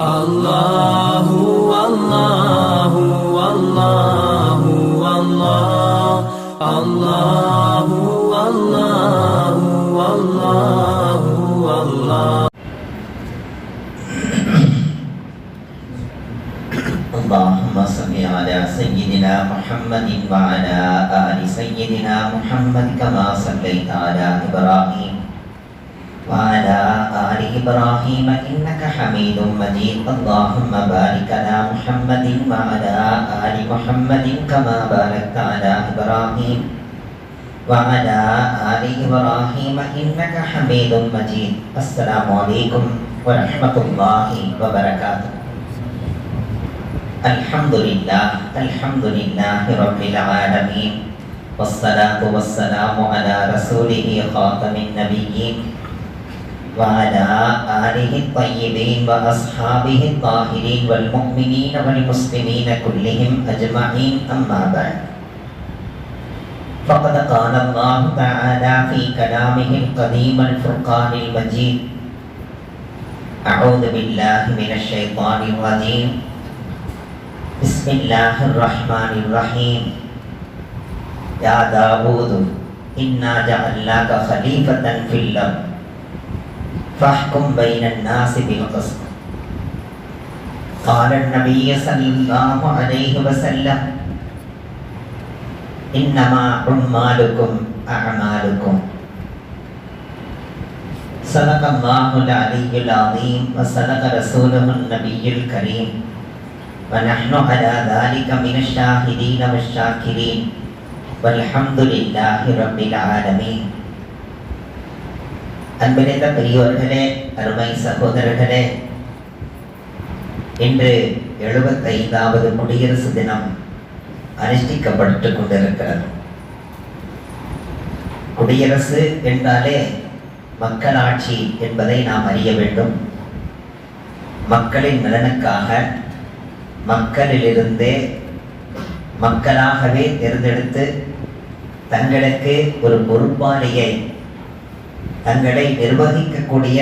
الله والله والله والله الله والله والله والله اللهم صل على سيدنا محمد وعلى آل سيدنا محمد كما صليت على إبراهيم وعلى آل إبراهيم إنك حميد مجيد. اللهم بارك على محمد وعلى آل محمد كما باركت على إبراهيم وعلى آل إبراهيم إنك حميد مجيد. السلام عليكم ورحمة الله وبركاته. الحمد لله الحمد لله رب العالمين. والصلاة والسلام على رسوله خاتم النبيين. وعلى آله الطيبين وأصحابه الطاهرين والمؤمنين والمسلمين كلهم أجمعين أما بعد. فقد قال الله تعالى في كلامه القديم الفرقان المجيد أعوذ بالله من الشيطان الرجيم. بسم الله الرحمن الرحيم. يا داود إنا جعلناك خليفة في الأرض. فاحكم بين الناس بالقسط. قال النبي صلى الله عليه وسلم إنما أعمالكم أعمالكم. صدق الله العلي العظيم وصدق رسوله النبي الكريم. ونحن على ذلك من الشاهدين والشاكرين. والحمد لله رب العالمين. அன்பினைந்த பெரியோர்களே அருமை சகோதரர்களே இன்று எழுபத்தைந்தாவது குடியரசு தினம் அனுஷ்டிக்கப்பட்டு கொண்டிருக்கிறது. குடியரசு என்றாலே மக்களாட்சி என்பதை நாம் அறிய வேண்டும். மக்களின் நலனுக்காக மக்களிலிருந்தே மக்களாகவே தேர்ந்தெடுத்து தங்களுக்கு ஒரு பொறுப்பாளியை தங்களை நிர்வகிக்கக்கூடிய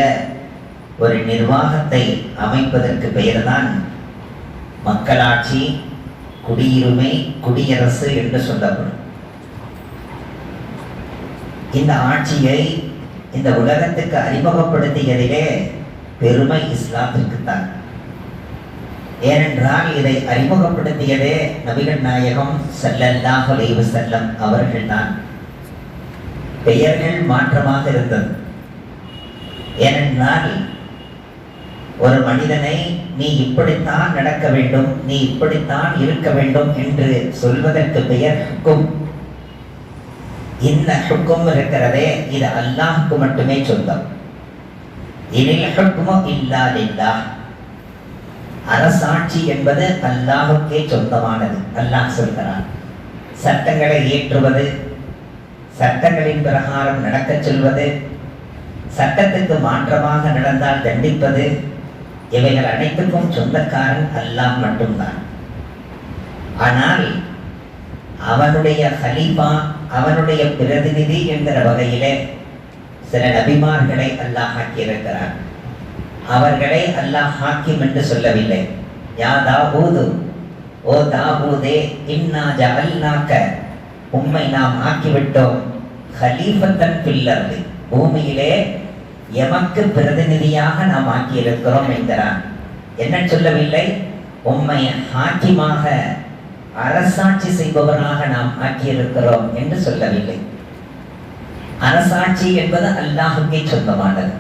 ஒரு நிர்வாகத்தை அமைப்பதற்கு பெயர்தான் மக்களாட்சி குடியுரிமை குடியரசு என்று சொல்லப்படும். இந்த ஆட்சியை இந்த உலகத்துக்கு அறிமுகப்படுத்தியதிலே பெருமை இஸ்லாத்திற்கு தான் ஏனென்றால் இதை அறிமுகப்படுத்தியதே நபிகள் நாயகம் ஸல்லல்லாஹு செல்லம் அவர்கள்தான். பெயர்கள் மாற்றமாக இருந்தது. ஏனென்றால் ஒரு மனிதனை நீ இப்படித்தான் நடக்க வேண்டும் நீ இப்படித்தான் இருக்க வேண்டும் என்று சொல்வதற்கு பெயர் ஹுக்கும். இந்த ஹுக்கும் இருக்கிறதே இது அல்லாஹுக்கு மட்டுமே சொந்தம். இதில் ஹுக்குமோ இல்லாதில்லா அரசாட்சி என்பது அல்லாஹுக்கே சொந்தமானது. அல்லாஹ் சொல்கிறான் சட்டங்களை ஏற்றுவது சட்டங்களின் பிரகாரம் நடக்கச் சொல்வது சட்டத்துக்கு மாற்றமாக நடந்தால் தண்டிப்பது இவைகள் அனைத்துக்கும் சொந்தக்காரன் அல்லாஹ் மட்டும்தான். ஆனால் அவனுடைய ஹலீஃபா அவனுடைய பிரதிநிதி என்கிற வகையிலே சில நபிமார்களை அல்லாஹ் ஆக்கியிருக்கிறார் அவர்களை அல்லாஹ் ஹாக்கிம் என்று சொல்லவில்லை. யா தாவூது ஓ தாவூதே இன்னா ஜஅல்நாக்க உம்மை நாம் ஆக்கிவிட்டோம். ஹலீஃபத்தன் பில்லர்து பூமியிலே எமக்கு பிரதிநிதியாக நாம் ஆக்கியிருக்கிறோம் என்கிறான். என்ன சொல்லவில்லை? உம்மை ஹாக்கிமாக அரசாட்சி செய்பவராக நாம் ஆக்கியிருக்கிறோம் என்று சொல்லவில்லை. அரசாட்சி என்பது அல்லாஹுக்கே சொந்தமானது.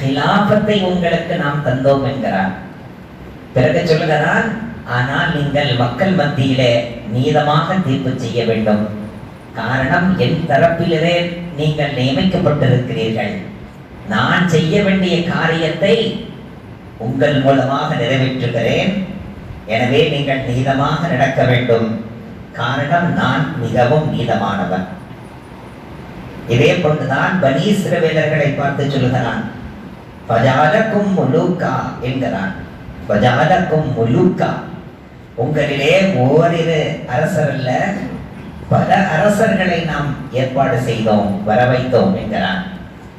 ஹிலாபத்தை உங்களுக்கு நாம் தந்தோம் என்கிறார் பிறகு சொல்லுகிறான் ஆனால் நீங்கள் மக்கள் மத்தியிலே நீதமாக தீர்ப்பு செய்ய வேண்டும். காரணம் என் தரப்பிலே நீங்கள் நியமிக்கப்பட்டிருக்கிறீர்கள். நான் செய்ய வேண்டிய காரியத்தை உங்கள் மூலமாக நிறைவேற்றுகிறேன். எனவே நீங்கள் நீதமாக நடக்க வேண்டும். காரணம் நான் மிகவும் நீதமானவன். இதே போன்றுதான் பனீஸ்ரவேலர்களை பார்த்து சொல்கிறான் பஜாலக்கும் முலூக்கா என்கிறான். பஜாலக்கும் முலூக்கா உங்களிலே ஓரிரு அரசர் அல்ல பல அரசர்களை நாம் ஏற்பாடு செய்தோம் வர வைத்தோம் என்கிறான்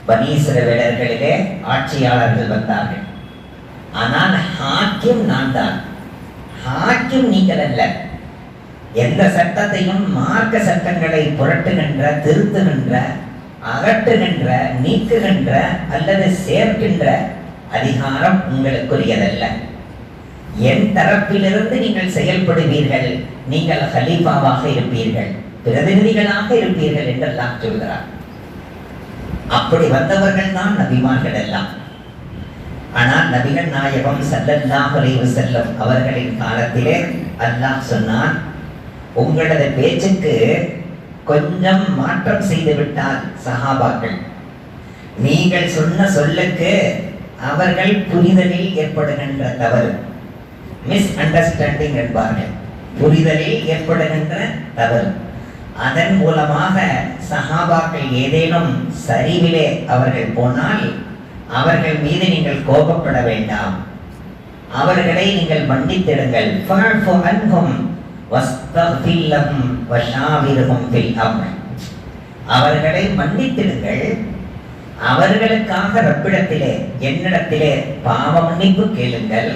பனீஸ்ரவேலர்களிலே ஆட்சியாளர்கள் வந்தார்கள். ஆனால் ஹாக்கியம் நான் தான் ஹாக்கியம் நீங்கள் அல்ல. எந்த சட்டத்தையும் மார்க்க சட்டங்களை புரட்டுகின்ற திருத்துகின்ற அகற்றுகின்ற நீக்குகின்ற அல்லது சேர்க்கின்ற அதிகாரம் உங்களுக்குரியதல்ல. என் தரப்பிலிருந்து நீங்கள் செயல்படுவீர்கள். நீங்கள் ஹலீஃபாவாக இருப்பீர்கள். பிரதிநிதிகளாக இருப்பீர்கள் என்றெல்லாம் சொல்கிறார். அப்படி வந்தவர்கள் தான் நபிமார்கள் எல்லாம். ஆனால் நபிகள் நாயகம் சல்லல்லாஹ் அலைஹி செல்லும் அவர்களின் காலத்திலே அல்லாஹ் சொன்னான் உங்களது பேச்சுக்கு கொஞ்சம் மாற்றம் செய்து விட்டால் சஹாபாக்கள். நீங்கள் சொன்ன சொல்லுக்கு அவர்கள் புரிதலில் ஏற்படுகின்ற தவறு மிஸ் அண்டர்ஸ்டாண்டிங் என்பார்கள். புரிதலில் ஏற்படுகின்ற தவறு. அதன் மூலமாக சஹாபாக்கள் ஏதேனும் சரிவிலே அவர்கள் போனால் அவர்கள் மீது நீங்கள் கோபப்பட வேண்டாம். அவர்களை நீங்கள் மன்னித்திடுங்கள். அவர்களை மன்னித்திடுங்கள். அவர்களுக்காக ரப்பிடத்திலே என்னிடத்திலே பாவ மன்னிப்பு கேளுங்கள்.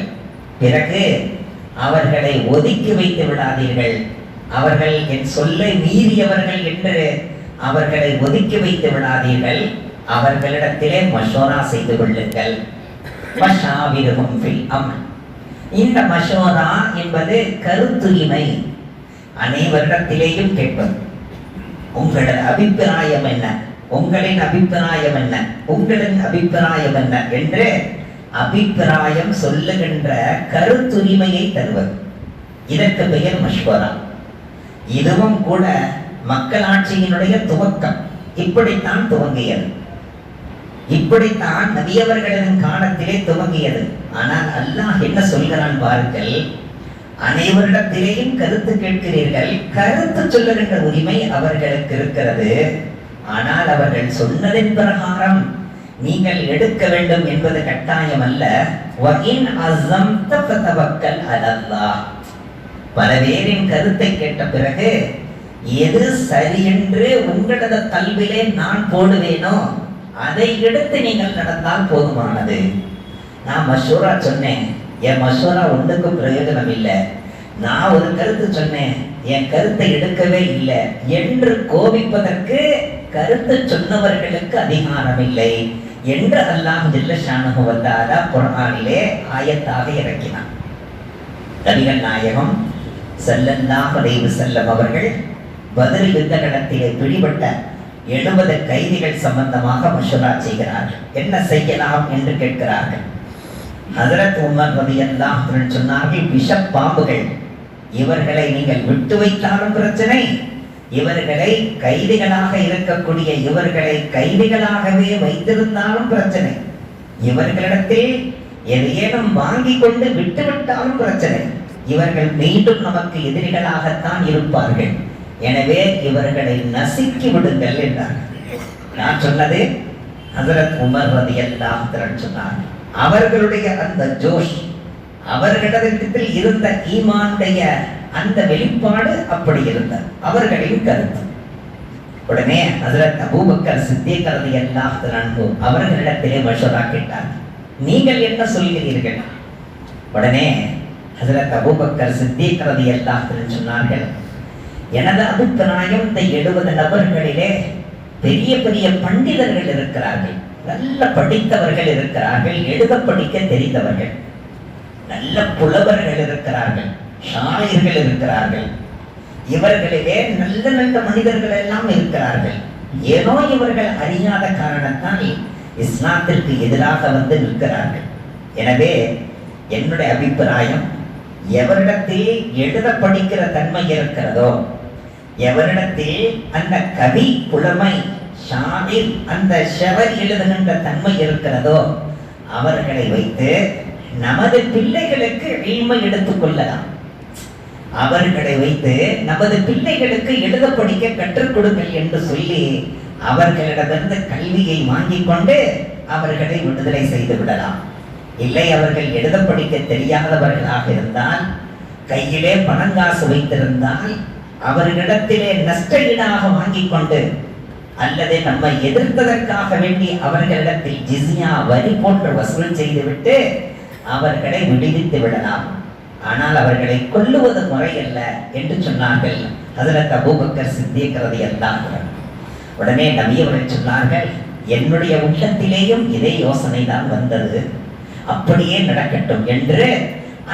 பிறகு அவர்களை ஒதுக்கி வைத்து விடாதீர்கள். அவர்கள் என் சொல்லை மீறியவர்கள் என்று அவர்களை ஒதுக்கி வைத்து விடாதீர்கள். அவர்களிடத்திலே மஷோரா செய்து கொள்ளுங்கள். இந்த மஷோரா என்பது கருத்துரிமை அனைவரிடத்திலேயும் கேட்பது. உங்களது அபிப்பிராயம் என்ன? உங்களின் அபிப்பிராயம் என்ன? உங்களின் அபிப்பிராயம் என்ன? என்று அபிப்பிராயம் சொல்லுகின்ற கருத்துரிமையை தருவது. இதற்கு பெயர் மஷ்வரா இதுவும் கூட மக்களாட்சியினுடைய துவக்கம். இப்படித்தான் துவங்கியது. இப்படித்தான் நபியவர்களின் காலத்திலே துவங்கியது. ஆனால் அல்லாஹ் என்ன சொல்கிறான் பாருங்கள் அனைவரிடத்திலேயும் கருத்து கேட்கிறீர்கள் கருத்து சொல்லுகின்ற உரிமை அவர்களுக்கு இருக்கிறது. ஆனால் அவர்கள் சொன்னதின் பிரகாரம் நீங்கள் எடுக்க வேண்டும் என்பது கட்டாயம் அல்ல. பல பேரின் கருத்தை கேட்ட பிறகு எது சரி என்று உங்களது கல்விலே நான் போடுவேனோ அதை எடுத்து நீங்கள் நடந்தால் போதுமானது. நான் மஷூரா சொன்னேன். என் மஷூரா ஒன்றுக்கும் பிரயோஜனம் இல்லை. நான் ஒரு கருத்து சொன்னேன். என் கருத்தை எடுக்கவே இல்லை என்று கோபிப்பதற்கு கருத்து சொன்னவர்களுக்கு அதிகாரம் இல்லை என்று அல்லாஹ் ஜில்லஷானு வந்தாரா குர்ஆனிலே ஆயத்தாக இறக்கினான். நபிகள் நாயகம் ஸல்லல்லாஹு அலைஹி வஸல்லம் அவர்கள் பதில் யுத்த களத்திலே பிடிபட்ட எழுபது கைதிகள் சம்பந்தமாக மஷூரா செய்கிறார்கள். என்ன செய்யலாம் என்று கேட்கிறார்கள். ஹசரத் உமர் ரலியல்லாஹு அன்ஹு சொன்னார்கள் விஷப்பாம்புகள் இவர்களை நீங்கள் விட்டு வைத்தாலும் பிரச்சனை. இவர்களை கைதிகளாக இருக்கக்கூடிய இவர்களை கைதிகளாகவே வைத்திருந்தாலும் பிரச்சனை. இவர்களிடத்தில் எதையேனும் வாங்கி கொண்டு விட்டுவிட்டாலும் பிரச்சனை. இவர்கள் மீண்டும் நமக்கு எதிரிகளாகத்தான் இருப்பார்கள். எனவே இவர்களை நசுக்கி விடுங்கள் என்றார்கள் நான் சொன்னது ஹசரத் உமர் ரதியல்லாஹு அன்ஹு சொன்னார். அவர்களுடைய அந்த ஜோஷ் அவர்களிடத்தில் இருந்த ஈமானுடைய அந்த வெளிப்பாடு அப்படி இருந்தது. அவர்களின் கருத்து. உடனே ஹசரத் அபூபக்கர் சித்திக் எல்லாம் அன்ஹு அவர்களிடத்திலே மஷூரா கேட்டார். நீங்கள் என்ன சொல்கிறீர்கள்? உடனே ஹசரத் அபூபக்கர் சித்திக் ரதி அல்லாஹ் சொன்னார்கள் எனது அபிப்பிராயம் இந்த எழுபது நபர்களிலே பெரிய பெரிய பண்டிதர்கள் இருக்கிறார்கள். நல்ல படித்தவர்கள் இருக்கிறார்கள். எழுத படிக்க தெரிந்தவர்கள். நல்ல புலவர்கள் இருக்கிறார்கள். ஷாயிர்கள் இருக்கிறார்கள். இவர்களிலே நல்ல நல்ல மனிதர்கள் எல்லாம் இருக்கிறார்கள். ஏனோ இவர்கள் அறியாத காரணத்தால் இஸ்லாத்திற்கு எதிராக வந்து நிற்கிறார்கள். எனவே என்னுடைய அபிப்பிராயம் எவரிடத்தில் எழுத படிக்கிற தன்மை இருக்கிறதோ எவரிடத்தில் அந்த கவி புலமை ஷாவில் அந்த ஷவர் எழுதுகின்ற தன்மை இருக்கிறதோ அவர்களை வைத்து நமது பிள்ளைகளுக்கு இல்மை எடுத்துக்கொள்ளலாம் அவர்களை வைத்து நமது பிள்ளைகளுக்கு எழுத படிக்க கற்றுக் கொடுங்கள் என்று சொல்லி அவர்களிடமிருந்து கல்வியை வாங்கிக் கொண்டு அவர்களை விடுதலை செய்து விடலாம். இல்லை அவர்கள் எழுத படிக்க தெரியாதவர்களாக இருந்தால் கையிலே பணங்காசு வைத்திருந்தால் அவர்களிடத்திலே நஷ்ட ஈடாக வாங்கிக் கொண்டு அல்லது நம்மை எதிர்த்ததற்காக வேண்டி அவர்களிடத்தில் ஜிசியா வரி போன்று வசூல் செய்துவிட்டு அவர்களை விடுவித்து விடலாம். ஆனால் அவர்களை கொல்லுவது முறையல்ல என்று சொன்னார்கள் ஹஜரத் அபூபக்கர் சித்திக்கிறது எல்லாம் உடனே நபியவர்கள் சொன்னார்கள் என்னுடைய உள்ளத்திலேயும் இதே யோசனை தான் வந்தது. அப்படியே நடக்கட்டும் என்று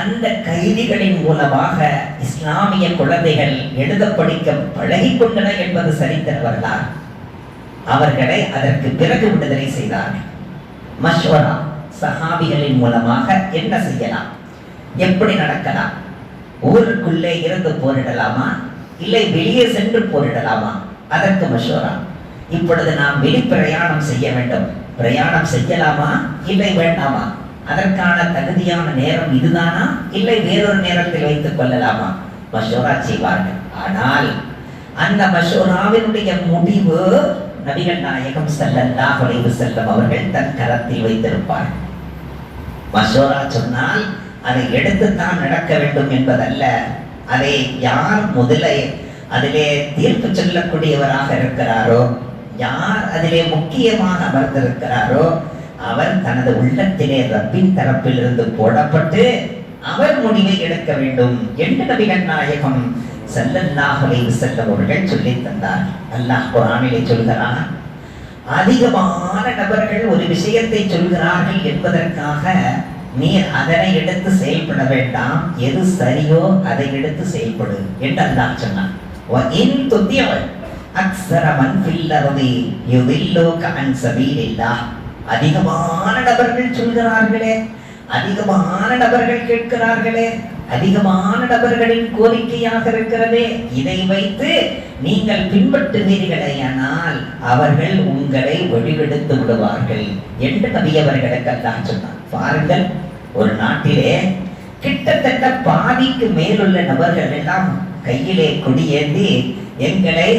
அந்த கைதிகளின் மூலமாக இஸ்லாமிய குழந்தைகள் எழுத படிக்க பழகிக்கொண்டன என்பது சரித்திர வரலாறு. அவர்களை அதற்கு பிறகு விடுதலை செய்தார்கள். மஷ்வரா சஹாபிகளின் மூலமாக என்ன செய்யலாம்? எப்படி நடக்கலாம்? ஊருக்குள்ளே இருந்து போரிடலாமா? இல்லை வெளியே சென்று போரிடலாமா? அதற்கு மஷோரா இப்பொழுது நாம் வெளிப்பிரயாணம் செய்ய வேண்டும். பிரயாணம் செய்யலாமா? இல்லை வேண்டாமா? அதற்கான தகுதியான நேரம் இதுதானா? இல்லை வேறொரு நேரத்தில் வைத்துக் கொள்ளலாமா? மஷோரா செய்வார்கள். ஆனால் அந்த மஷோராவினுடைய முடிவு நபிகள் நாயகம் ஸல்லல்லாஹு அலைஹி செல்லும் அவர்கள் தன் கரத்தில் வைத்திருப்பார். மஷோரா சொன்னால் அதை எடுத்துத்தான் நடக்க வேண்டும் என்பதல்ல. அதை யார் முதலே அதிலே தீர்ப்பு சொல்லக்கூடியவராக இருக்கிறாரோ யார் அதிலே முக்கியமாக அமர்ந்திருக்கிறாரோ அவர் தனது உள்ளத்திலே ரப்பின் தரப்பிலிருந்து போடப்பட்டு அவர் முடிவை எடுக்க வேண்டும் என்று நபிகள் நாயகம் செல்லல்லாகவே செல்லும் அவர்கள் சொல்லி தந்தார். அல்லாஹ் குரானிலே சொல்கிறார் அதிகமான நபர்கள் ஒரு விஷயத்தை சொல்கிறார்கள் என்பதற்காக நீ அதனை எடுத்து செயல்பட வேண்டாம். எது சரியோ அதை எடுத்து செயல்படு என்று அல்லாஹ் சொன்னான். அக்சரமன் பில்லரதி யுதில்லோக அன் சபீலில்லாஹ். அதிகமான நபர்கள் சொல்கிறார்களே அதிகமான நபர்கள் கேட்கிறார்களே அதிகமான நபர்களின் கோரிக்கையாக இருக்கிறதே இதை வைத்து நீங்கள் பின்பற்றுவீர்களேயானால் அவர்கள் உங்களை ஒழிவெடுத்து விடுவார்கள் என்று நபியவர்களுக்கெல்லாம் சொன்னார். பாருங்கள் ஒரு நாட்டிலே கிட்டத்தட்ட பாதிக்கு மேலுள்ள நபர்கள் எல்லாம் கையிலே கொடியேந்தி எங்களை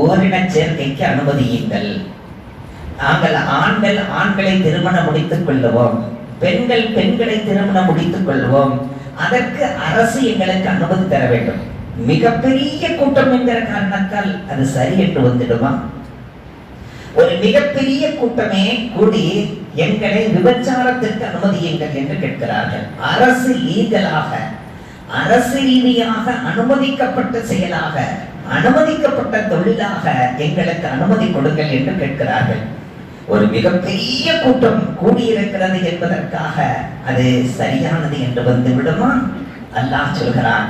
ஓரின சேர்க்கைக்கு அனுமதியுங்கள். நாங்கள் ஆண்கள் ஆண்களை திருமணம் முடித்துக் கொள்ளுவோம். பெண்கள் பெண்களை திருமணம் முடித்துக் கொள்வோம் அதற்கு அரசு எங்களுக்கு அனுமதி தர வேண்டும். மிகப்பெரிய கூட்டம் என்கிற காரணத்தால் அது சரி என்று வந்துடுமா? ஒரு மிகப்பெரிய கூட்டமே கூடி எங்களை விபச்சாரத்திற்கு அனுமதியுங்கள் என்று கேட்கிறார்கள். அரசு லீகலாக அரசு ரீதியாக அனுமதிக்கப்பட்ட செயலாக அனுமதிக்கப்பட்ட தொழிலாக எங்களுக்கு அனுமதி கொடுங்கள் என்று கேட்கிறார்கள். ஒரு மிகப்பெரிய கூட்டம் கூடியிருக்கிறது என்பதற்காக அது சரியானது என்று வந்து விடுமா? அல்லாஹ் சொல்கிறான்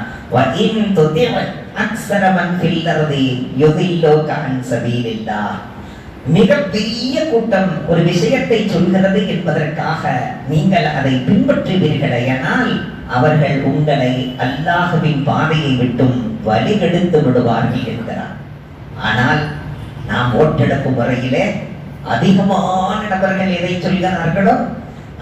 மிகப்பெரிய கூட்டம் ஒரு விஷயத்தை சொல்கிறது என்பதற்காக நீங்கள் அதை பின்பற்றுவீர்களேயானால் அவர்கள் உங்களை அல்லாஹுவின் பாதையை விட்டும் வழிகெடுத்து விடுவார்கள் என்கிறார். ஆனால் நாம் ஓட்டெடுப்பு முறையிலே அதிகமான நபர்கள் எதை சொல்கிறார்களோ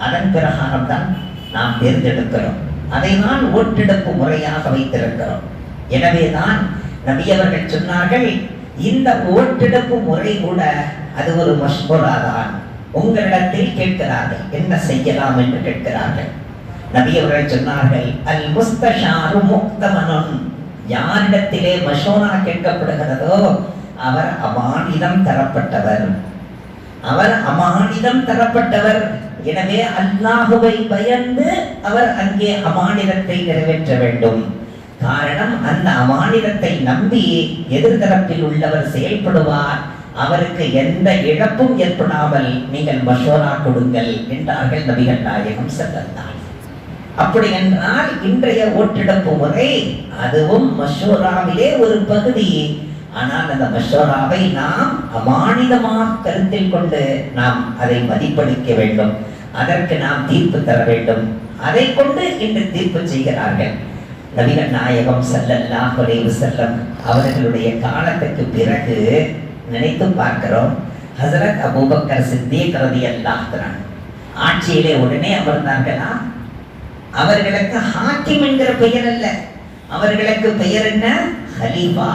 அதன் பிரகாரம் தான் நாம் தேர்ந்தெடுக்கிறோம். அதை நான் ஓட்டெடுப்பு முறையாக வைத்திருக்கிறோம். எனவேதான் நபியவர்கள் சொன்னார்கள் இந்த ஓட்டெடுப்பு முறை கூட அது ஒரு மஷ்புராதான் உங்களிடத்தில் கேட்கிறார்கள் என்ன செய்யலாம் என்று கேட்கிறார்கள். நபியவர்கள் சொன்னார்கள் அல் முஸ்தஷாரு முக்தமனுன். யாரிடத்திலே மஷோனா கேட்கப்படுகிறதோ அவர் அமானிதம் தரப்பட்டவர். அவர் அமானிடம் தரப்பட்டவர். எனவே அல்லாஹுவை பயந்து அவர் அங்கே அமானிடத்தை நிறைவேற்ற வேண்டும். காரணம் அந்த அமானிடத்தை நம்பி எதிர்தரப்பில் உள்ளவர் செயல்படுவார். அவருக்கு எந்த இழப்பும் ஏற்படாமல் நீங்கள் மஷோரா கொடுங்கள் என்றார்கள் நபிகள் நாயகம் செல்லந்தார் அப்படி என்றால் இன்றைய ஓட்டெடுப்பு முறை அதுவும் மஷோராவிலே ஒரு பகுதி. ஆனால் அந்த மஷோராவை நாம் அமானிதமாக கருத்தில் கொண்டு நாம் அதை மதிப்பளிக்க வேண்டும். அதற்கு நாம் தீர்ப்பு தர வேண்டும். அதை கொண்டு இன்று தீர்ப்பு செய்கிறார்கள். நபிகள் நாயகம் செல்லல்லா குறைவு செல்லம் அவர்களுடைய காலத்துக்கு பிறகு நினைத்து பார்க்கிறோம். ஹசரத் அபூபக்கர் சித்திக் ரலியல்லாஹு அன்ஹு ஆட்சியிலே உடனே அமர்ந்தார்களா? அவர்களுக்கு ஹாக்கிம் என்கிற பெயர் அல்ல. அவர்களுக்கு பெயர் என்ன? ஹலீஃபா.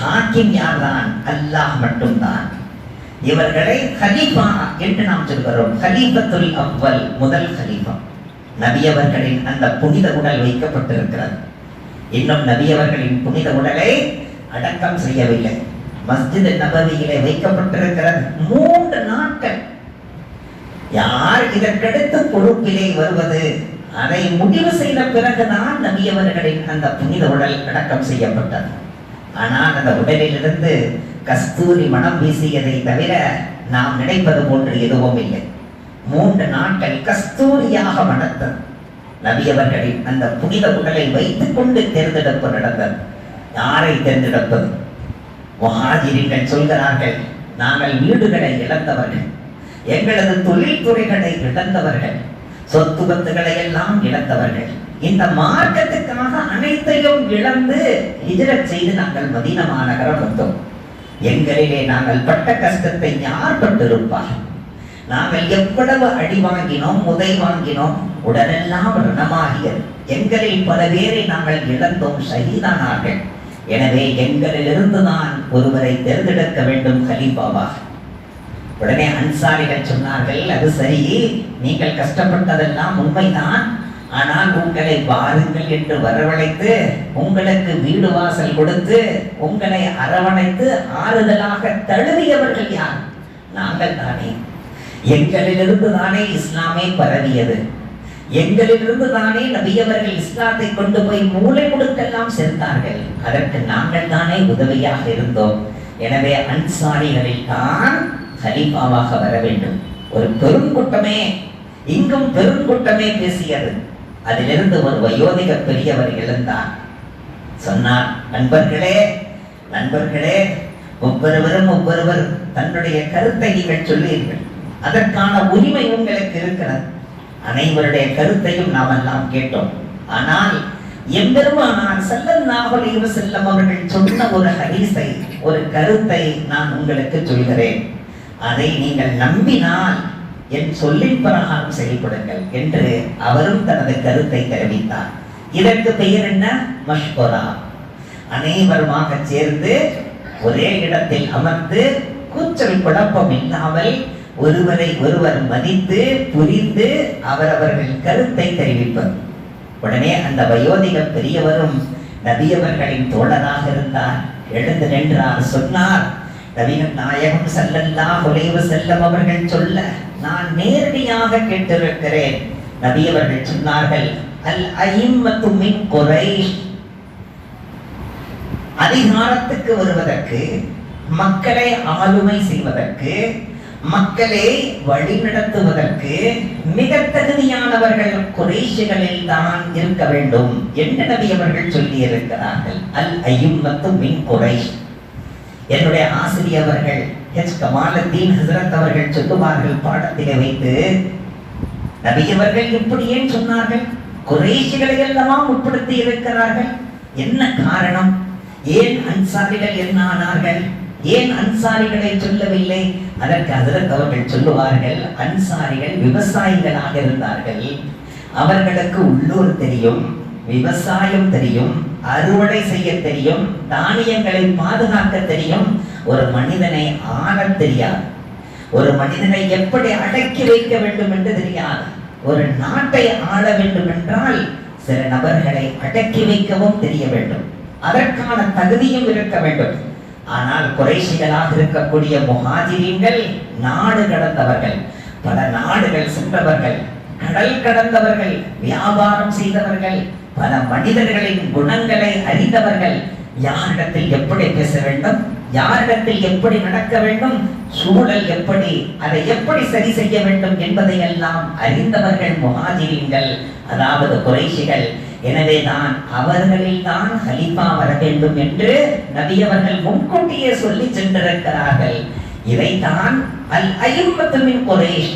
ஹாக்கிம் யார்தான்? அல்லாஹ் மட்டும்தான். இவர்களை ஹலீஃபா என்று நாம் சொல்கிறோம். ஹலீஃபத்துல் அவ்வல் முதல் ஹலீஃபா. நபியவர்களின் அந்த புனித உடல் வைக்கப்பட்டிருக்கிறது. இன்னும் நபியவர்களின் புனித உடலை அடக்கம் செய்யவில்லை. மஸ்ஜித் நபவியிலே வைக்கப்பட்டிருக்கிறது. மூன்று நாட்கள். யார் இதற்கடுத்து பொறுப்பிலே வருவது? அதை முடிவு செய்த பிறகுதான் நபியவர்களின் அந்த புனித உடல் அடக்கம் செய்யப்பட்டது. ஆனால் அந்த உடலிலிருந்து கஸ்தூரி மனம் வீசியதை தவிர நாம் நினைப்பது போன்று எதுவும் இல்லை. மூன்று நாட்கள் கஸ்தூரியாக மணத்தது. நபியவர்களின் அந்த புனித உடலை வைத்துக் கொண்டு தேர்ந்தெடுப்பு நடந்தது. யாரை தேர்ந்தெடுப்பது? மகாஜிரிகள் சொல்கிறார்கள் நாங்கள் வீடுகளை இழந்தவர்கள் எங்களது தொழில்துறைகளை இழந்தவர்கள் சொத்து பத்துகளை எல்லாம் இழந்தவர்கள் இந்த மார்க்கத்துக்காக அனைத்தையும் இழந்து ஹிஜ்ரத் செய்து நாங்கள் மதீன மாநகரம் வந்தோம். எங்களிலே நாங்கள் பட்ட கஷ்டத்தை யார் பட்டிருப்பார்? நாங்கள் எவ்வளவு அடி வாங்கினோம் முதை வாங்கினோம் உடனெல்லாம் ரணமாகியது. எங்களில் பல பேரை நாங்கள் இழந்தோம் சகிதானார்கள் எனவே எங்களிலிருந்து தான் ஒருவரை தேர்ந்தெடுக்க வேண்டும் கலீஃபாவாக. உடனே அன்சாரிகள் சொன்னார்கள் அது சரி நீங்கள் கஷ்டப்பட்டதெல்லாம் உண்மைதான். ஆனால் உங்களை வாருங்கள் என்று வரவழைத்து உங்களுக்கு வீடு வாசல் கொடுத்து உங்களை அரவணைத்து ஆறுதலாக தழுவியவர்கள் யார்? நாங்கள் தானே. எங்களிலிருந்து தானே இஸ்லாமே பரவியது. எங்களிலிருந்து தானே நபியவர்கள் இஸ்லாத்தை கொண்டு போய் மூளை முடுக்கெல்லாம் சேர்ந்தார்கள். அதற்கு நாங்கள் தானே உதவியாக இருந்தோம். எனவே அன்சாரிகளில் தான் ஹலீஃபாவாக வர வேண்டும். ஒரு பெருங்கூட்டமே இங்கும் பெருங்கூட்டமே பேசியது. அதிலிருந்து ஒரு வயோதிக பெரியவர் எழுந்தார். சொன்னார் நண்பர்களே நண்பர்களே ஒவ்வொருவரும் ஒவ்வொருவர் தன்னுடைய கருத்தை நீங்கள் சொல்லீர்கள் அதற்கான உரிமை உங்களுக்கு இருக்கிறது. அனைவருடைய கருத்தையும் நாம் எல்லாம் கேட்டோம். ஆனால் எம்பெருமானார் ஸல்லல்லாஹு அலைஹி வஸல்லம் அவர்கள் சொன்ன ஒரு ஹரிசை ஒரு கருத்தை நான் உங்களுக்கு சொல்கிறேன். அதை நீங்கள் நம்பினால் என் சொல்லின் பிரகாரம் செயல்படுங்கள் என்று அவரும் தனது கருத்தை தெரிவித்தார். இதற்கு பெயர் என்ன? மஷ்வரா அனைவருமாக சேர்ந்து ஒரே இடத்தில் அமர்ந்து கூச்சல் குழப்பம் இல்லாமல் ஒருவரை ஒருவர் மதித்து புரிந்து அவரவர்கள் கருத்தை தெரிவிப்பது. உடனே அந்த வயோதிக பெரியவரும் நபியவர்களின் தோழராக இருந்தார். எழுந்து நின்றார். சொன்னார் நபிகள் நாயகம் செல்லல்லா அலைஹி செல்லம் அவர்கள் சொல்ல நான் நேரடியாக கேட்டிருக்கிறேன். நபியவர்கள் சொன்னார்கள் அல் ஐம்மத்து மின் குறை அதிகாரத்துக்கு வருவதற்கு மக்களை ஆளுமை செய்வதற்கு மக்களை வழிநடத்துவதற்கு மிக தகுதியானவர்கள் குறைஷிகளில் தான் இருக்க வேண்டும் என்று நபி அவர்கள் சொல்லி இருக்கிறார்கள் அல் ஐயும்மத்து மின் குறை என்னுடைய ஆசிரியவர்கள் ஹெச் கமாலத்தீன் ஹசரத் அவர்கள் சொல்லுவார்கள் பாடத்திலே வைத்து நபியவர்கள் இப்படி ஏன் சொன்னார்கள்? குறைசிகளை எல்லாம் உட்படுத்தி இருக்கிறார்கள். என்ன காரணம்? ஏன் அன்சாரிகள் என்ன ஆனார்கள்? ஏன் அன்சாரிகளை சொல்லவில்லை? அதற்கு அதற்கு அவர்கள் சொல்லுவார்கள் அன்சாரிகள் விவசாயிகளாக இருந்தார்கள். அவர்களுக்கு உள்ளூர் தெரியும் விவசாயம் தெரியும் அறுவடை செய்ய தெரியும் தானியங்களை பாதுகாக்க தெரியும். ஒரு மனிதனை ஆளத் தெரியாது. ஒரு மனிதனை எப்படி அடக்கி வைக்க வேண்டும் என்று தெரியாது. ஒரு நாட்டை ஆள வேண்டும் என்றால் சில நபர்களை அடக்கி வைக்கவும் தெரிய வேண்டும். அதற்கான தகுதியும் இருக்க வேண்டும். ஆனால் குறைசிகளாக இருக்கக்கூடிய முகாஜிரீன்கள் நாடு கடந்தவர்கள் பல நாடுகள் சென்றவர்கள் கடல் கடந்தவர்கள் வியாபாரம் செய்தவர்கள் பல மனிதர்களின் குணங்களை அறிந்தவர்கள் யாரிடத்தில் எப்படி பேச வேண்டும்? யாரிடத்தில் எப்படி நடக்க வேண்டும்? சூழல் எப்படி? அதை எப்படி சரி செய்ய வேண்டும் என்பதை எல்லாம் அறிந்தவர்கள் முஹாஜிரீன்கள் அதாவது குறைஷிகள். எனவே தான் அவர்களில் தான் ஹலிஃபா வர வேண்டும் என்று நபியவர்கள் முன்கூட்டியே சொல்லி சென்றிருக்கிறார்கள். இதைத்தான் அல் ஐம்பத்து மின்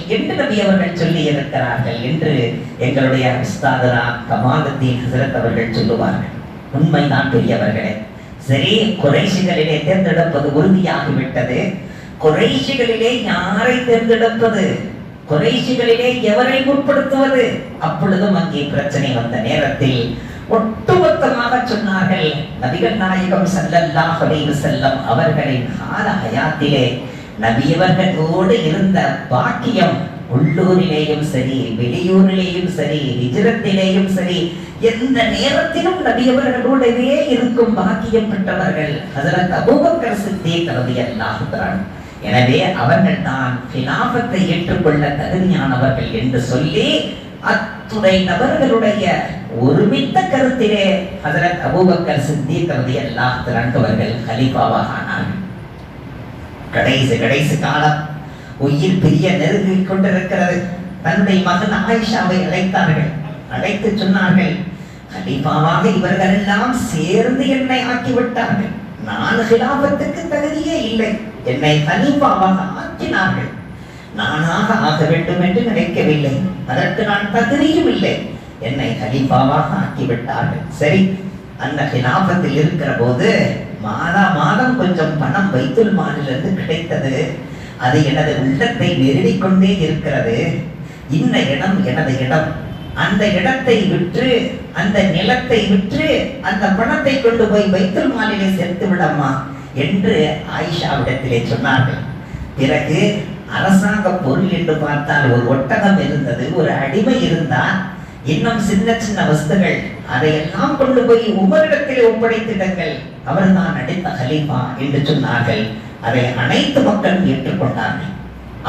என்று நபி அவர்கள் சொல்லி இருக்கிறார்கள் என்று எங்களுடைய உஸ்தாதரா கமாலுத்தீன் ஹசரத் அவர்கள் சொல்லுவார்கள். உண்மைதான் பெரியவர்களே சரி குறைசிகளிலே தேர்ந்தெடுப்பது உறுதியாகிவிட்டது. குறைசிகளிலே யாரை தேர்ந்தெடுப்பது? குறைசிகளிலே எவரை முற்படுத்துவது? அப்பொழுதும் அங்கே பிரச்சனை வந்த நேரத்தில் ஒட்டுமொத்தமாக சொன்னார்கள் நபிகள் நாயகம் செல்லல்லாஹ் செல்லம் அவர்களின் கால ஹயாத்திலே நபியவர்களோடு இருந்த பாக்கியம் உள்ளூரிலேயும் சரி வெளியூரிலேயும் சரி ஹிஜ்ரத்திலேயும் சரி எந்த நேரத்திலும் நபியவர்களோடவே இருக்கும் பாக்கியம் பெற்றவர்கள் அதற்கு அபூபக்கர் சித்தே ரலியல்லாஹு தஆலா எனவே அவர்கள் தான் கிலாபத்தை ஏற்றுக்கொள்ள தகுதியானவர்கள் என்று சொல்லி அத்துணை நபர்களுடைய ஒருமித்த கருத்திலே ஹதரத் அபூபக்கர் சித்திக் ரலியல்லாஹு தஆலா அவர்கள் கலீஃபாவாக ஆனார்கள். கடைசி கடைசி காலம். உயிர் பெரிய நெருங்கிக் கொண்டிருக்கிறது. தன்னுடைய மகன் ஆயிஷாவை அழைத்தார்கள். அழைத்து சொன்னார்கள் கலீஃபாவாக இவர்கள் எல்லாம் சேர்ந்து என்னை ஆக்கிவிட்டார்கள். நான் ஹிலாபத்துக்கு தகுதியே இல்லை. என்னை கலீஃபாவாக ஆக்கினார்கள். நானாக ஆக வேண்டும் என்று நினைக்கவில்லை. அதற்கு நான் தகுதியும் இல்லை. என்னை கலீஃபாவாக ஆக்கிவிட்டார்கள். சரி அந்த ஹிலாபத்தில் இருக்கிற போது மாதா மாதம் கொஞ்சம் பணம் வைத்துல் மாநிலிருந்து கிடைத்தது. அது எனது உள்ளத்தை நெருடிக்கொண்டே இருக்கிறது. இந்த இடம் எனது இடம். அந்த இடத்தை விற்று அந்த நிலத்தை விற்று அந்த பணத்தை கொண்டு போய் வைத்துல் மாலிலே சேர்த்து விடம்மா என்று ஆயிஷாவிடத்திலே சொன்னார்கள். பிறகு அரசாங்க பொருள் என்று பார்த்தால் ஒரு ஒட்டகம் இருந்தது ஒரு அடிமை இருந்தால் இன்னும் சின்ன சின்ன வஸ்துகள் அதையெல்லாம் கொண்டு போய் உமரிடத்தில் ஒப்படைத்திடங்கள் அவர் தான் அடித்த ஹலீஃபா என்று சொன்னார்கள். அதை அனைத்து மக்களும் ஏற்றுக்கொண்டார்கள்.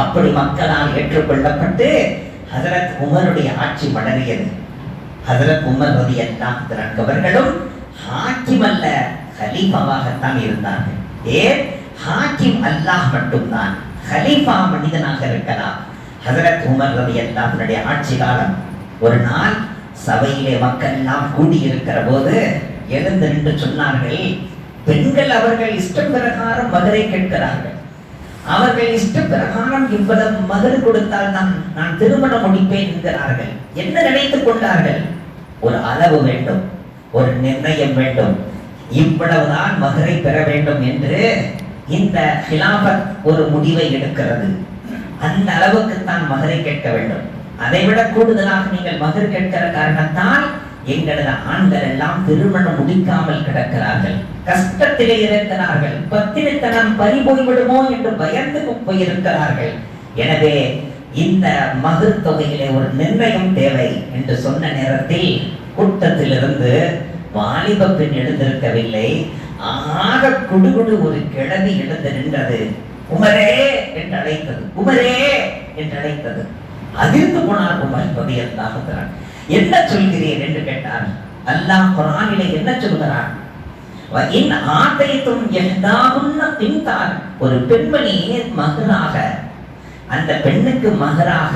அப்படி மக்களால் ஏற்றுக்கொள்ளப்பட்டு ஹசரத் உமருடைய ஆட்சி மடங்கியது ஹசரத் உமர் ரதி எல்லாம் அவர்களும் ஹாக்கிம் அல்ல ஹலீஃபாவாகத்தான் இருந்தார்கள். ஏன் ஹாக்கிம் அல்லாஹ் மட்டும்தான். ஹலீஃபா மனிதனாக இருக்கலாம். ஹசரத் உமர் ரதி அல்லாஹ்வுடைய ஆட்சி காலம் ஒரு நாள் சபையிலே மக்கள் எல்லாம் கூடியிருக்கிற போது எழுந்து நின்று சொன்னார்கள் பெண்கள் அவர்கள் இஷ்டம் பிரகாரம் மகரை கேட்கிறார்கள். அவர்கள் இஷ்ட பிரகாரம் இவ்வளவு மகர் கொடுத்தால் நான் நான் திருமணம் முடிப்பேன் என்கிறார்கள். என்ன நினைத்துக் கொண்டார்கள்? ஒரு அளவு வேண்டும் ஒரு நிர்ணயம் வேண்டும். இவ்வளவுதான் மகரை பெற வேண்டும் என்று இந்த ஹிலாபத் ஒரு முடிவை எடுக்கிறது. அந்த அளவுக்கு தான் மகரை கேட்க வேண்டும். அதை விட கூடுதலாக நீங்கள் மகர் கேட்கிற காரணத்தால் எங்களது ஆண்கள் எல்லாம் திருமணம் முடிக்காமல் கிடக்கிறார்கள். கஷ்டத்திலே இருக்கிறார்கள் பத்தினித்தனம் பறி போய்விடுமோ என்று பயந்து போயிருக்கிறார்கள். எனவே இந்த மகர் தொகையிலே ஒரு நிர்ணயம் தேவை என்று சொன்ன நேரத்தில் கூட்டத்திலிருந்து வாலிப பெண் எழுந்திருக்கவில்லை. ஆக குடுகுடு ஒரு கிழவி எழுந்து நின்றது. உமரே என்று அழைத்தது. உமரே என்று அழைத்தது. அதிர்ந்து போனார் உமர் பதியல்லாக என்ன சொல்கிறீர் என்று கேட்டார். அல்லாஹ் குரானிலே என்ன சொல்கிறான்? இன் ஆட்டைத்தும் எஹ்தாகுன்ன பின்தான் ஒரு பெண்மணியே மகனாக அந்த பெண்ணுக்கு மகராக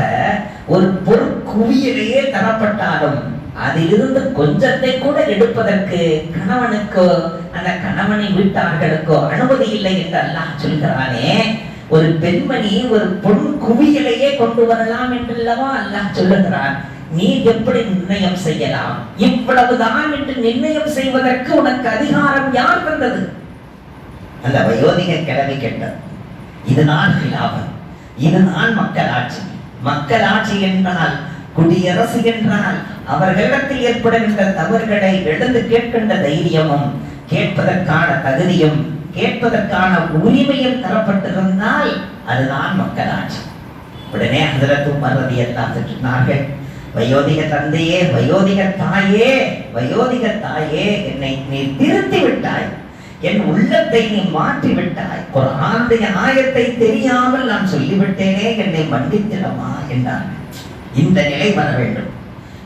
ஒரு பொற்குவியலையே தரப்பட்டாலும் அதிலிருந்து கொஞ்சத்தை கூட எடுப்பதற்கு கணவனுக்கோ அந்த கணவனை வீட்டார்களுக்கோ அனுமதி இல்லை என்று அல்லாஹ் சொல்கிறானே. ஒரு பெண்மணி ஒரு பொன் குவியலையே கொண்டு வரலாம் என்றல்லவா அல்லாஹ் சொல்லுகிறான்? நீ எப்படி நிர்ணயம் செய்யலாம்? இவ்வளவுதான் என்று நிர்ணயம் செய்வதற்கு உனக்கு அதிகாரம் யார் தந்தது? அந்த வயோதிக கிழவி கேட்டது இதுதான் லாபம் இதுதான் மக்களாட்சி. மக்களாட்சி என்றால் குடியரசு என்றால் அவர்களிடத்தில் ஏற்படுகின்ற தவறுகளை எழுந்து கேட்கின்ற தைரியமும் கேட்பதற்கான தகுதியும் கேட்பதற்கான உரிமையும் தரப்பட்டிருந்தால் அதுதான் மக்களாட்சி. உடனே ஹசரத்தும் மறதி எல்லாம் சொன்னார்கள் வயோதிக தந்தையே வயோதிக தாயே வயோதிக தாயே என்னை நீ திருத்தி விட்டாய். என் உள்ளத்தை நீ மாற்றி விட்டாய். குரானுடைய ஆயத்தை தெரியாமல் நான் சொல்லிவிட்டேனே என்னை மன்னித்திடமா? என்றார். இந்த நிலை வர வேண்டும்.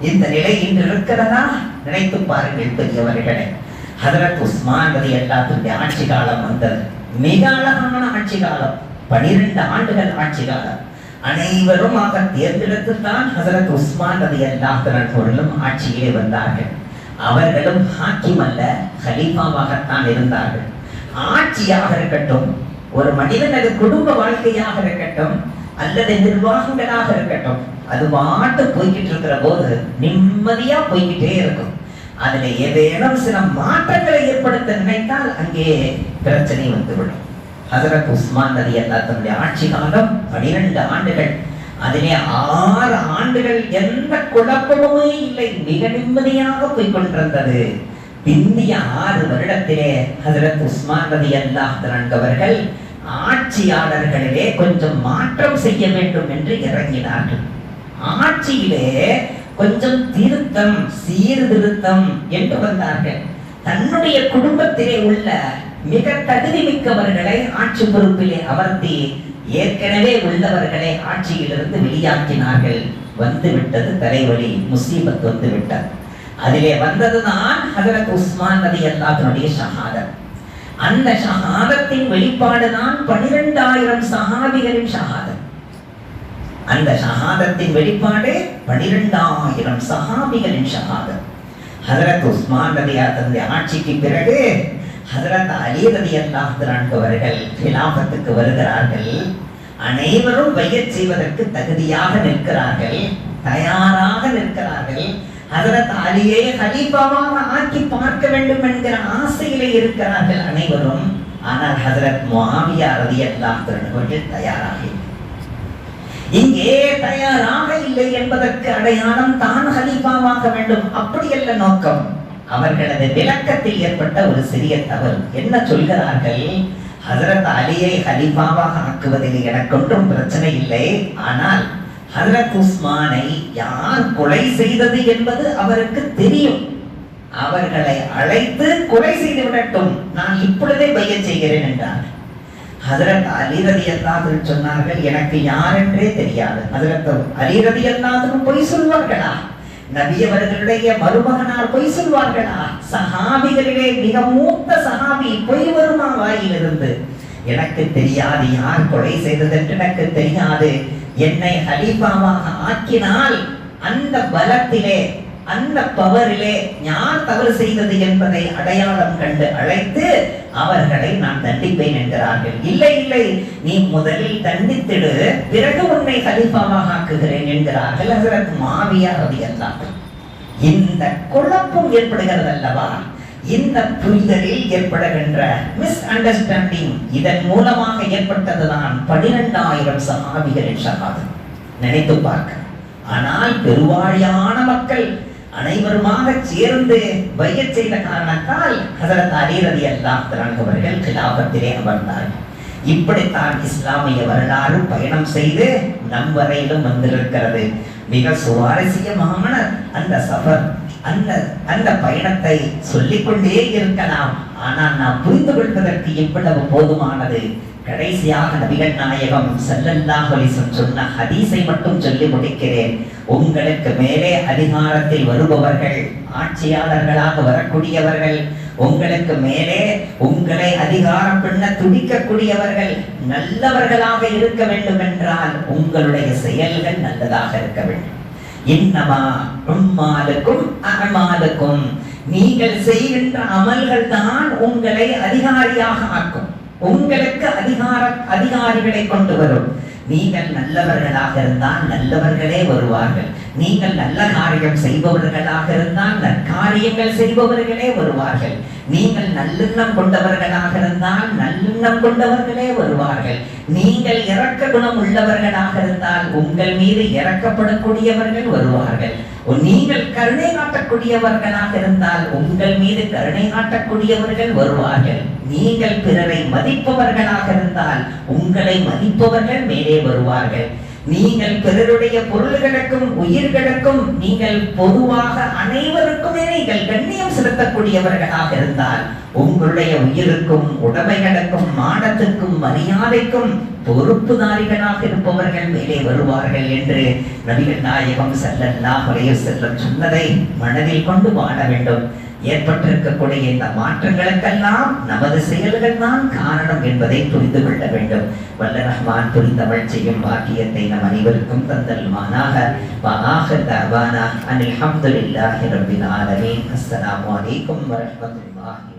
இந்த நிலை இன்று இருக்கிறதா? நினைத்து பாருங்கள் பெரியவர்களே. ஹதரத் உஸ்மான் ரதி எல்லாத்துடைய ஆட்சி காலம் வந்தது. மிக அழகான ஆட்சி காலம். பனிரெண்டு ஆண்டுகள் ஆட்சி காலம். அனைவருமாக தேர்ந்தெடுத்துத்தான் ஹசரத் உஸ்மான் ரதி அல்லாஹர்களும் ஆட்சியிலே வந்தார்கள். அவர்களும் ஹாக்கிம் அல்ல ஹலீஃபாவாகத்தான் இருந்தார்கள். ஆட்சியாக இருக்கட்டும் ஒரு மனிதனது குடும்ப வாழ்க்கையாக இருக்கட்டும் அல்லது நிர்வாகங்களாக இருக்கட்டும் அது பாட்டு போய்கிட்டு இருக்கிற போது நிம்மதியா போய்கிட்டே இருக்கும். அதுல ஏதேனும் சில மாற்றங்களை ஏற்படுத்த நினைத்தால் அங்கே பிரச்சனை வந்துவிடும். ஹசரத் உஸ்மான் நதி அல்லா தன்னுடைய ஆட்சி காலம் பனிரெண்டு ஆண்டுகள். அதிலே ஆறு ஆண்டுகள் எந்த குழப்பமுமே இல்லை. மிக நிம்மதியாக போய் கொண்டிருந்தது. பிந்திய ஆறு வருடத்திலே ஹசரத் உஸ்மான் ரதி அல்லாஹ் அவர்கள் ஆட்சியாளர்களிலே கொஞ்சம் மாற்றம் செய்ய வேண்டும் என்று இறங்கினார்கள். ஆட்சியிலே கொஞ்சம் திருத்தம் சீர்திருத்தம் என்று வந்தார்கள். தன்னுடைய குடும்பத்திலே உள்ள மிக தகுதி மிக்கவர்களை ஆட்சி பொறுப்பிலே அமர்த்தி ஏற்கனவே உள்ளவர்களை ஆட்சியிலிருந்து வெளியாக்கினார்கள். வந்து விட்டது தலைவலி முசீபத் வந்து விட்டது. அதிலே வந்ததுதான் ஹதரத் உஸ்மான் நதி அல்லாஹனுடைய ஷஹாதத். அந்த ஷஹாதத்தின் வெளிப்பாடுதான் பனிரெண்டாயிரம் சஹாபிகளின் ஷஹாதத். அந்த ஷஹாதத்தின் வெளிப்பாடு பனிரெண்டாயிரம் சஹாபிகளின் ஷஹாதத். ஹதரத் உஸ்மான் ரதியா தந்தை ஆட்சிக்கு பிறகு ஹதரத் அலி ரதி அவர்கள் கிலாபத்துக்கு வருகிறார்கள். அனைவரும் வையச் செய்வதற்கு தகுதியாக நிற்கிறார்கள் தயாராக நிற்கிறார்கள். ஹதரத் அலியை ஹலீபாவாக ஆக்கி பார்க்க வேண்டும் என்கிற ஆசையிலே இருக்கிறார்கள் அனைவரும். ஆனால் ஹதரத் முஆவியா ரதி அவர்கள் தயாராக இங்கே தயாராக இல்லை என்பதற்கு அடையாளம் தான் ஹலீஃபாவாக வேண்டும். அப்படியல்ல நோக்கம். அவர்களது விளக்கத்தில் ஏற்பட்ட ஒரு சிறிய தவறு. என்ன சொல்கிறார்கள்? ஹசரத் அலியை ஹலீஃபாவாக ஆக்குவதில் எனக்கு ஒன்றும் பிரச்சனை இல்லை. ஆனால் ஹசரத் உஸ்மானை யார் கொலை செய்தது என்பது அவருக்கு தெரியும். அவர்களை அழைத்து கொலை செய்து விடட்டும். நான் இப்பொழுதே பைய செய்கிறேன் என்றார் ஹதரத் அலி ரதி சொன்னார்கள் எனக்கு யாரென்றே தெரியாது. ஹதரத் அலி ரதி பொய் சொல்வார்களா? நபி அவர்களுடைய மருமகனார் பொய் சொல்வார்களா? சஹாபிகளிலே மிக மூத்த சஹாபி பொய் வருமா வாயிலிருந்து? எனக்கு தெரியாது யார் கொலை செய்ததென்று எனக்கு தெரியாது. என்னை ஹலீஃபாவாக ஆக்கினால் அந்த பலத்திலே அந்த பவரிலே யார் தவறு செய்தது என்பதை அடையாளம் கண்டு அழைத்து அவர்களை நான் தண்டிப்பேன் என்கிறார்கள். இல்லை இல்லை நீ முதலில் தண்டித்திடு பிறகு உன்னை கலிஃபாவாக ஆக்குகிறேன் என்கிறார்கள் ஹசரத் மாவியார் ரவி இந்த குழப்பம் ஏற்படுகிறது அல்லவா இந்த புரிதலில் ஏற்படுகின்ற மிஸ் அண்டர்ஸ்டாண்டிங் இதன் மூலமாக ஏற்பட்டதுதான் பனிரெண்டாயிரம் சகாபிகளின் சகாதம் நினைத்து பார்க்க. ஆனால் பெருவாழியான மக்கள் அனைவருமாக சேர்ந்து வைய செய்த காரணத்தால் ஹசரத் அலி ரதி அல்லாஹ் அவர்கள் கிலாபத்திலே அமர்ந்தார்கள் இப்படித்தான் இஸ்லாமிய வரலாறு பயணம் செய்து நம் வரையிலும் வந்திருக்கிறது. மிக சுவாரஸ்யமான அந்த சபர் அந்த அந்த பயணத்தை சொல்லிக்கொண்டே இருக்கலாம். ஆனால் நாம் புரிந்து கொள்வதற்கு எவ்வளவு போதுமானது? கடைசியாக நபிகள் நாயகம் ஸல்லல்லாஹு சொன்ன ஹதீஸை மட்டும் சொல்லி முடிக்கிறேன். உங்களுக்கு மேலே அதிகாரத்தில் வருபவர்கள் ஆட்சியாளர்களாக வரக்கூடியவர்கள் உங்களுக்கு மேலே உங்களை அதிகாரம் பண்ண துடிக்கக்கூடியவர்கள் நல்லவர்களாக இருக்க வேண்டும் என்றால் உங்களுடைய செயல்கள் நல்லதாக இருக்க வேண்டும். இன்னமா உம்மாலுக்கும் அகமாலுக்கும் நீங்கள் செய்கின்ற அமல்கள் தான் உங்களை அதிகாரியாக ஆக்கும். உங்களுக்கு அதிகார அதிகாரிகளை கொண்டு வரும். நீங்கள் நல்லவர்களாக இருந்தால் நல்லவர்களே வருவார்கள். நீங்கள் நல்ல காரியம் செய்பவர்களாக இருந்தால் நற்காரியங்கள் செய்பவர்களே வருவார்கள். நீங்கள் நல்லெண்ணம் கொண்டவர்களாக இருந்தால் நல்லெண்ணம் கொண்டவர்களே வருவார்கள். நீங்கள் இறக்க குணம் உள்ளவர்களாக இருந்தால் உங்கள் மீது இறக்கப்படக்கூடியவர்கள் வருவார்கள். நீங்கள் கருணை காட்டக்கூடியவர்களாக இருந்தால் உங்கள் மீது கருணை காட்டக்கூடியவர்கள் வருவார்கள். நீங்கள் பிறரை மதிப்பவர்களாக இருந்தால் உங்களை மதிப்பவர்கள் மேலே வருவார்கள். நீங்கள் பிறருடைய பொருள்களுக்கும் உயிர்களுக்கும் நீங்கள் பொதுவாக அனைவருக்குமே நீங்கள் கண்ணியம் செலுத்தக்கூடியவர்களாக இருந்தால் உங்களுடைய உயிருக்கும் உடமைகளுக்கும் மானத்துக்கும் மரியாதைக்கும் பொறுப்புதாரிகளாக இருப்பவர்கள் மேலே வருவார்கள் என்று நபிகள் நாயகம் செல்லல்லா குறைய செல்லம் சொன்னதை மனதில் கொண்டு வாழ வேண்டும். ஏற்பட்டிருக்கக்கூடிய இந்த மாற்றங்களுக்கெல்லாம் நமது செயல்கள் தான் காரணம் என்பதை புரிந்து கொள்ள வேண்டும். வல்ல ரஹ்மான் புரிந்தவள் செய்யும் பாக்கியத்தை நம் அனைவருக்கும் தந்தல்மானாக வஆஹிர் தஅவானா அனில் ஹம்துலில்லாஹி ரப்பில் ஆலமீன். அஸ்ஸலாமு அலைக்கும் வரஹ்மத்துல்லாஹி